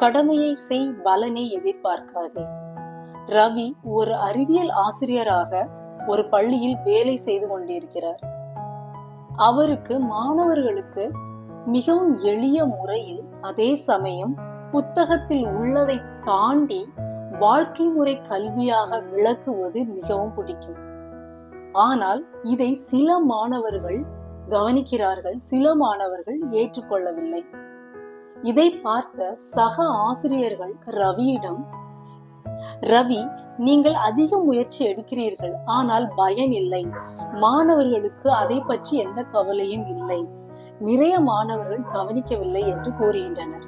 கடமையை செய் பலனை எதிர்பார்க்காதே. ரவி ஒரு அறிவியல் ஆசிரியராக ஒரு பள்ளியில் வேலை செய்து கொண்டிருக்கிறார். அவருக்கு மாணவர்களுக்கு மிகவும் எளிய முறையில் அதே சமயம் புத்தகத்தில் உள்ளதை தாண்டி வாழ்க்கை முறை கல்வியாக விளக்குவது மிகவும் பிடிக்கும். ஆனால் இதை சில மாணவர்கள் கவனிக்கிறார்கள் சில மாணவர்கள் ஏற்றுக்கொள்ளவில்லை. இதை பார்த்த சக ஆசிரியர்கள் ரவியிடம் ரவி நீங்கள் அதிக முயற்சி எடுக்கிறீர்கள் ஆனால் பயன் இல்லை. மாணவர்களுக்கு அதை பற்றி எந்த கவலையும் இல்லை. நிறைய மாணவர்கள் கவனிக்கவில்லை என்று கூறுகின்றனர்.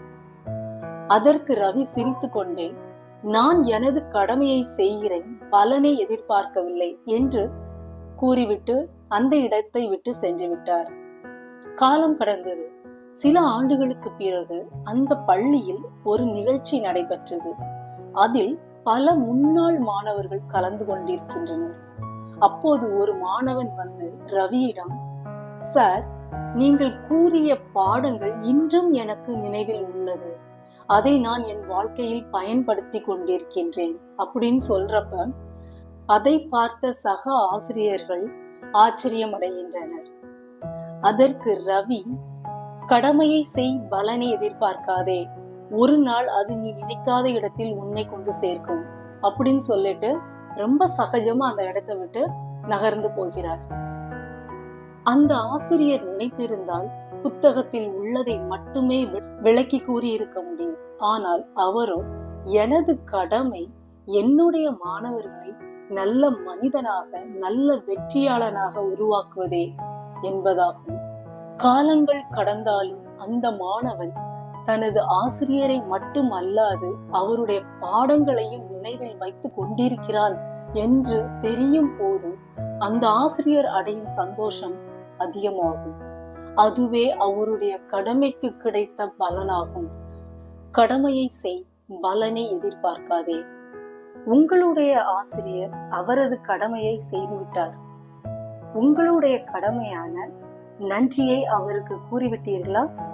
அதற்கு ரவி சிரித்துக் கொண்டே நான் எனது கடமையை செய்கிறேன் பலனை எதிர்பார்க்கவில்லை என்று கூறிவிட்டு அந்த இடத்தை விட்டு சென்று விட்டார். காலம் கடந்தது. சில ஆண்டுகளுக்கு பிறகு அந்த பள்ளியில் ஒரு நிகழ்ச்சி நடைபெற்றது. அதில் பல முன்னாள் மாணவர்கள் கலந்து கொண்டிருக்கின்றனர். அப்போது ஒரு மாணவன் வந்து ரவியிடம் சார் நீங்கள் கூறிய பாடங்கள் இன்றும் எனக்கு நினைவில் உள்ளது. அதை நான் என் வாழ்க்கையில் பயன்படுத்தி கொண்டிருக்கின்றேன் அப்படின்னு சொல்றப்ப அதை பார்த்த சக ஆசிரியர்கள் ஆச்சரியம் அடைகின்றனர் அதற்கு ரவி கடமையை செய் பலனை எதிர்பார்க்காதே. ஒரு நாள் அது நீ நினைக்காத இடத்தில் உன்னை கொண்டு சேர்க்கும். அப்படின்னு சொல்லிட்டு ரொம்ப சகஜமா அந்த இடத்தை விட்டு நகர்ந்து போகிறார். அந்த ஆசிரியர் நினைத்திருந்தால் புத்தகத்தில் உள்ளதை மட்டுமே விளக்கி கூறியிருக்க முடியும். ஆனால் அவரோ எனது கடமை என்னுடைய மாணவர்களை நல்ல மனிதனாக நல்ல வெற்றியாளனாக உருவாக்குவதே என்பதாகும். காலங்கள் கடந்தாலும் அந்த மாணவன் தனது ஆசிரியரை மட்டும் அல்லாது அவருடைய பாடங்களையும் நினைவில் வைத்துக் கொண்டிருக்கிறான் என்று தெரியும் போது அந்த ஆசிரியர் அடையும் சந்தோஷம் அதிகமாகும். அதுவே அவருடைய கடமைக்கு கிடைத்த பலனாகும். கடமையை செய் பலனை எதிர்பார்க்காதே. உங்களுடைய ஆசிரியர் அவரது கடமையை செய்துவிட்டார். உங்களுடைய கடமையான நன்றியை அவருக்கு கூறிவிட்டீர்களா?